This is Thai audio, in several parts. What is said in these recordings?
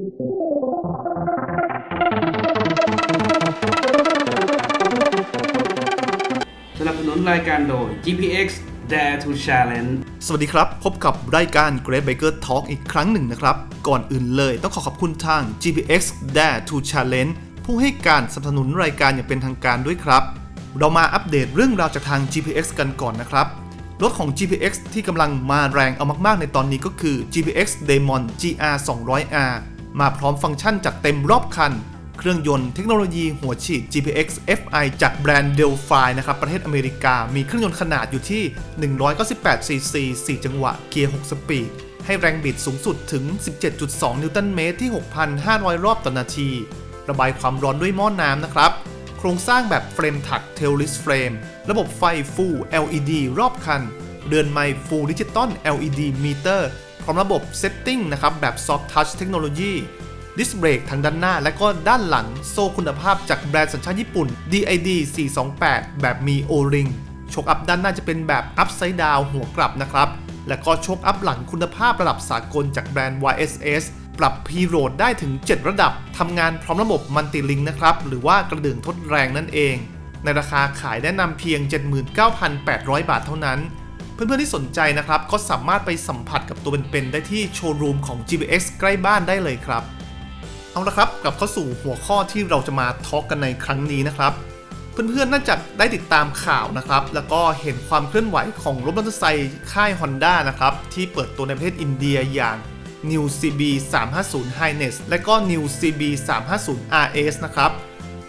สนับสนุนรายการโดย GPX Dare to Challenge สวัสดีครับ พบกับรายการ Great Baker Talk อีกครั้งหนึ่งนะครับ ก่อนอื่นเลยต้องขอขอบคุณทาง GPX Dare to Challenge ผู้ให้การสนับสนุนรายการอย่างเป็นทางการด้วยครับ เรามาอัปเดตเรื่องราวจากทาง GPX กันก่อนนะครับ รถของ GPX ที่กำลังมาแรงเอามากๆในตอนนี้ก็คือ GPX Demon GR 200R มาพร้อมฟังก์ชันจัดเต็มรอบคัน เครื่องยนต์เทคโนโลยีหัวฉีด GPX FI จากแบรนด์ Delphi นะครับ ประเทศอเมริกา มีเครื่องยนต์ขนาดอยู่ที่ 198 cc 4 จังหวะ เกียร์ 6 สปีด ให้แรงบิดสูงสุดถึง 17.2 นิวตันเมตรที่ 6,500 รอบต่อนาที ระบายความร้อนด้วยหม้อนน้ำนะครับ โครงสร้างแบบเฟรมถัก Tailless Frame ระบบไฟ Full LED รอบคันเรือนไมค์ Full Digital LED Meter พร้อมระบบ Setting นะครับแบบ Soft Touch Technology ดิสเบรกทางด้านหน้าและก็ด้านหลังโซ่คุณภาพจากแบรนด์สัญชาติญี่ปุ่น DID 428 แบบมี O-ring โชคอัพด้านหน้าจะเป็นแบบ Upside Down หัวกลับนะครับ และก็โชคอัพหลังคุณภาพระดับสากลจากแบรนด์ YSS ปรับ P Road ได้ถึง 7 ระดับ ทำงานพร้อมระบบ Multi Link นะครับ หรือว่ากระดึงทดแรงนั่นเอง ในราคาขายแนะนำเพียง 79,800 บาทเท่านั้น เพื่อนๆที่สนใจนะครับ ก็สามารถไปสัมผัสกับตัวเป็นๆได้ที่โชว์รูมของ GBX ใกล้บ้านได้เลยครับ เอาละครับกลับเข้าสู่หัวข้อที่เราจะมาทอล์กกันในครั้งนี้นะครับ เพื่อนๆน่าจะได้ติดตามข่าวนะครับ แล้วก็เห็นความเคลื่อนไหวของรถมอเตอร์ไซค์ค่าย Honda นะครับ ที่เปิดตัวในประเทศอินเดียอย่าง New CB 350 Highness และก็ New CB 350 RS นะครับ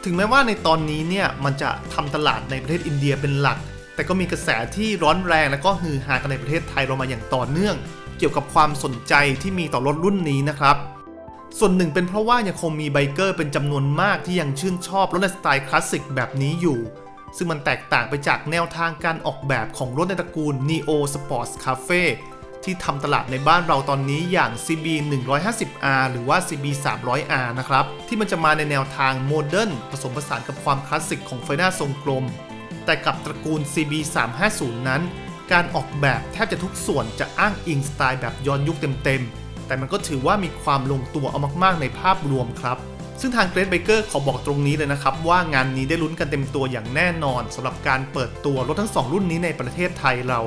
ถึงแม้ว่าในตอนนี้เนี่ยมันจะทำตลาดในประเทศอินเดียเป็นหลัก แต่ก็มีกระแสที่ร้อนแรงและก็ฮือฮากันในประเทศไทยเรามาอย่างต่อเนื่อง เกี่ยวกับความสนใจที่มีต่อรถรุ่นนี้นะครับ ส่วนหนึ่งเป็นเพราะว่ายังคงมีไบเกอร์เป็นจำนวนมากที่ยังชื่นชอบรถในสไตล์คลาสสิกแบบนี้อยู่ ซึ่งมันแตกต่างไปจากแนวทางการออกแบบของรถในตระกูล Neo Sports Cafe ที่ทำตลาดในบ้านเราตอนนี้อย่าง CB 150R หรือว่า CB 300R นะครับ ที่มันจะมาในแนวทางโมเดิร์นผสมผสานกับความคลาสสิกของไฟหน้าทรงกลม แต่กับตระกูล CB 350 นั้น การออกแบบแทบจะทุกส่วนจะอ้างอิงสไตล์แบบย้อนยุคเต็มๆ แต่มันก็ถือว่ามีความลงตัวเอามากๆในภาพรวมครับ ซึ่งทางเกร t เบเกอร์ขอบอกตรงนี้เลยนะครับ ว่างานนี้ได้ลุ้นกันเต็มตัวอย่างแน่นอนสำหรับการเปิดตัวรถทั้ง 2 รุ่นนี้ในประเทศไทยเรา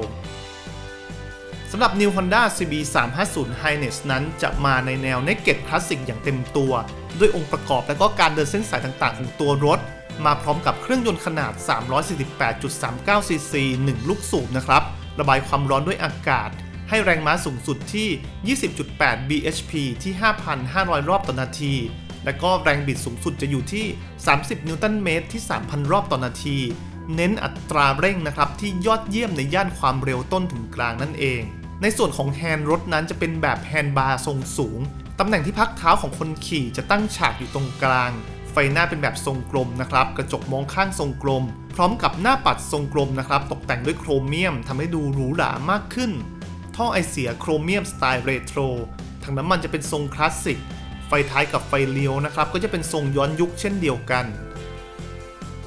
สำหรับ New Honda CB 350 Highness นั้นจะมาในแนว Naked Classic อย่างเต็มตัว ด้วยองค์ประกอบและก็การเดินเส้นสายต่างๆ ของตัวรถ มาพร้อมกับเครื่องยนต์ขนาด 348.39 ซีซี1ลูกสูบนะครับ ระบายความร้อนด้วยอากาศ ให้แรงม้าสูงสุดที่ 20.8 bhp ที่ 5,500 รอบต่อนาที และก็แรงบิดสูงสุดจะอยู่ที่ 30 นิวตันเมตรที่ 3,000 รอบต่อนาที เน้นอัตราเร่งนะครับที่ยอดเยี่ยมในย่านความเร็วต้นถึงกลางนั่นเอง ในส่วนของแฮนด์รถนั้นจะเป็นแบบแฮนด์บาร์ทรงสูง ตำแหน่งที่พักเท้าของคนขี่จะตั้งฉากอยู่ตรงกลาง ไฟหน้าเป็นแบบทรงกลมนะครับ กระจกมองข้างทรงกลม พร้อมกับหน้าปัดทรงกลมนะครับ ตกแต่งด้วยโครเมียมทำให้ดูหรูหรามากขึ้น ท่อไอเสียโครเมียมสไตล์เรโทรถังน้ำมันจะเป็นทรงคลาสสิก ไฟท้ายกับไฟเลี้ยวนะครับ ก็จะเป็นทรงย้อนยุคเช่นเดียวกัน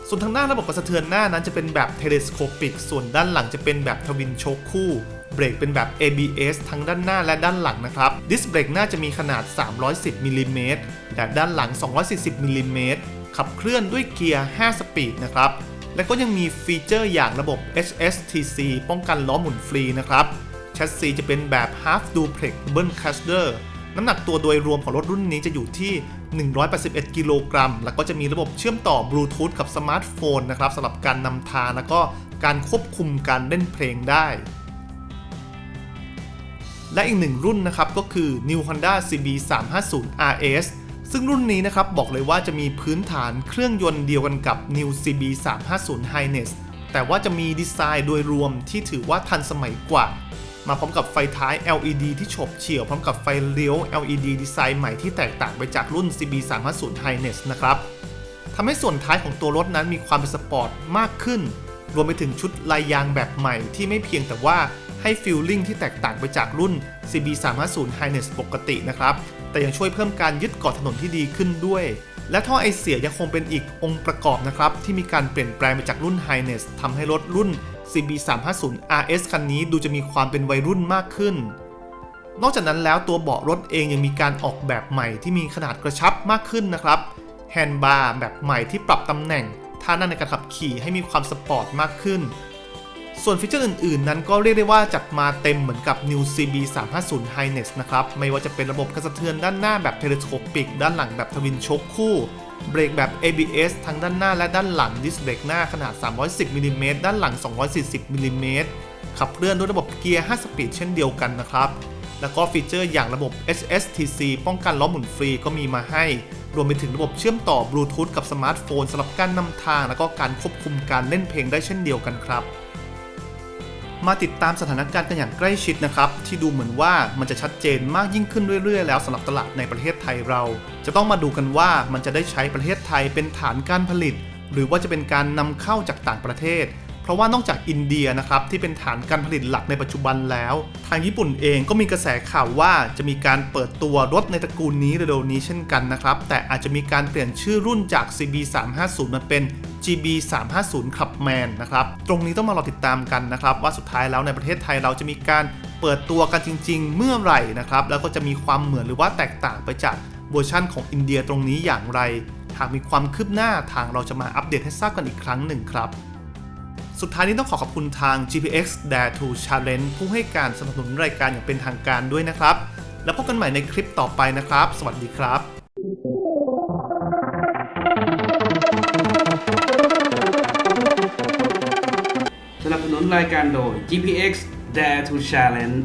ส่วนทางหน้าระบบกระสะเทือนหน้านั้นจะเป็นแบบเทเลสโคปิก ส่วนด้านหลังจะเป็นแบบทวินโชคคู่เบรกเป็นแบบ ABS ทั้งด้านหน้าและด้านหลังนะครับ ดิสเบรกหน้าจะมีขนาด 310มิลลิเมตรและด้านหลัง 240มิลลิเมตรขับเคลื่อนด้วยเกียร์ 5 สปีดนะครับ และก็ยังมีฟีเจอร์อย่างระบบ HSTC ป้องกันล้อหมุนฟรีนะครับ แชสซีจะเป็นแบบ Half Duplex Double Cluster น้ำหนักตัวโดยรวมของรถรุ่นนี้จะอยู่ที่ 181 กิโลกรัม แล้วก็จะมีระบบเชื่อมต่อบลูทูธกับสมาร์ทโฟนนะครับสำหรับการนำทางแล้วก็การควบคุมการเล่นเพลงได้ และอีกหนึ่งรุ่นนะครับก็คือ New Honda CB 350 RS ซึ่งรุ่นนี้นะครับบอกเลยว่าจะมีพื้นฐานเครื่องยนต์เดียวกันกับ New CB 350 Highness แต่ว่าจะมีดีไซน์โดยรวมที่ถือว่าทันสมัยกว่า มาพร้อมกับไฟท้าย LED ที่ฉบเฉี่ยวพร้อมกับไฟเลี้ยว LED ดีไซน์ใหม่ที่แตกต่างไปจากรุ่น CB 350 Highness นะครับทำให้ส่วนท้ายของตัวรถนั้นมีความเป็นสปอร์ตมากขึ้น รวมไปถึงชุดลายยางแบบใหม่ที่ไม่เพียงแต่ว่าให้ฟีลลิ่งที่แตกต่างไปจากรุ่น CB 350 Highness ปกตินะครับ แต่ยังช่วยเพิ่มการยึดเกาะถนนที่ดีขึ้นด้วย และท่อไอเสียยังคงเป็นอีกองค์ประกอบนะครับ ที่มีการเปลี่ยนแปลงไปจากรุ่น Highness ทำให้รถรุ่น CB 350 RS คันนี้ดูจะมีความเป็นวัยรุ่นมากขึ้น นอกจากนั้นแล้วตัวเบาะรถเองยังมีการออกแบบใหม่ที่มีขนาดกระชับมากขึ้นนะครับแฮนด์บาร์แบบใหม่ที่ปรับตำแหน่งท่านั่งในการขับขี่ให้มีความสปอร์ตมากขึ้น ส่วนฟีเจอร์อื่นๆ นั้นก็เรียกได้ว่าจัดมาเต็มเหมือนกับ New CB 350 Highness นะครับ ไม่ว่าจะเป็นระบบกระสะเทือนด้านหน้าแบบ Telescopic ด้านหลังแบบทวินโชคคู่ เบรกแบบ ABS ทั้งด้านหน้าและด้านหลัง ดิสเบรกหน้าขนาด 310มิลลิเมตรด้านหลัง 240มิลลิเมตรขับเคลื่อนด้วยระบบเกียร์ 5 สปีดเช่นเดียวกันนะครับ แล้วก็ฟีเจอร์อย่างระบบ HSTC ป้องกันล้อหมุนฟรีก็มีมาให้ รวมไปถึงระบบเชื่อมต่อบลูทูธกับสมาร์ทโฟนสำหรับการนำทาง แล้วก็การควบคุมการเล่นเพลงได้เช่นเดียวกันครับ มาติดตามสถานการณ์กันอย่างใกล้ชิดนะครับ ที่ดูเหมือนว่ามันจะชัดเจนมากยิ่งขึ้นเรื่อยๆ แล้วสำหรับตลาดในประเทศไทยเรา จะต้องมาดูกันว่ามันจะได้ใช้ประเทศไทยเป็นฐานการผลิต หรือว่าจะเป็นการนำเข้าจากต่างประเทศ เพราะว่านอกจากอินเดียนะครับที่เป็นฐานการผลิตหลักในปัจจุบันแล้ว ทางญี่ปุ่นเองก็มีกระแสข่าวว่าจะมีการเปิดตัวรถในตระกูลนี้เร็วๆนี้เช่นกันนะครับแต่อาจจะมีการเปลี่ยนชื่อรุ่นจาก CB 350 มาเป็น GB 350 Clubman นะครับ ตรงนี้ต้องมารอติดตามกันนะครับ ว่าสุดท้ายแล้วในประเทศไทยเราจะมีการเปิดตัวกันจริง ๆ เมื่อไหร่นะครับ แล้วก็จะมีความเหมือนหรือว่าแตกต่างไปจากเวอร์ชั่นของอินเดียตรงนี้อย่างไร หากมีความคืบหน้าทางเราจะมาอัปเดตให้ทราบกันอีกครั้งหนึ่งครับสุดท้ายนี้ต้องขอขอบคุณทาง GPX Dare to Challenge ผู้ให้การสนับสนุนรายการอย่างเป็นทางการด้วยนะครับ แล้วพบกันใหม่ในคลิปต่อไปนะครับ สวัสดีครับ รายการโดย GPX Dare to Challenge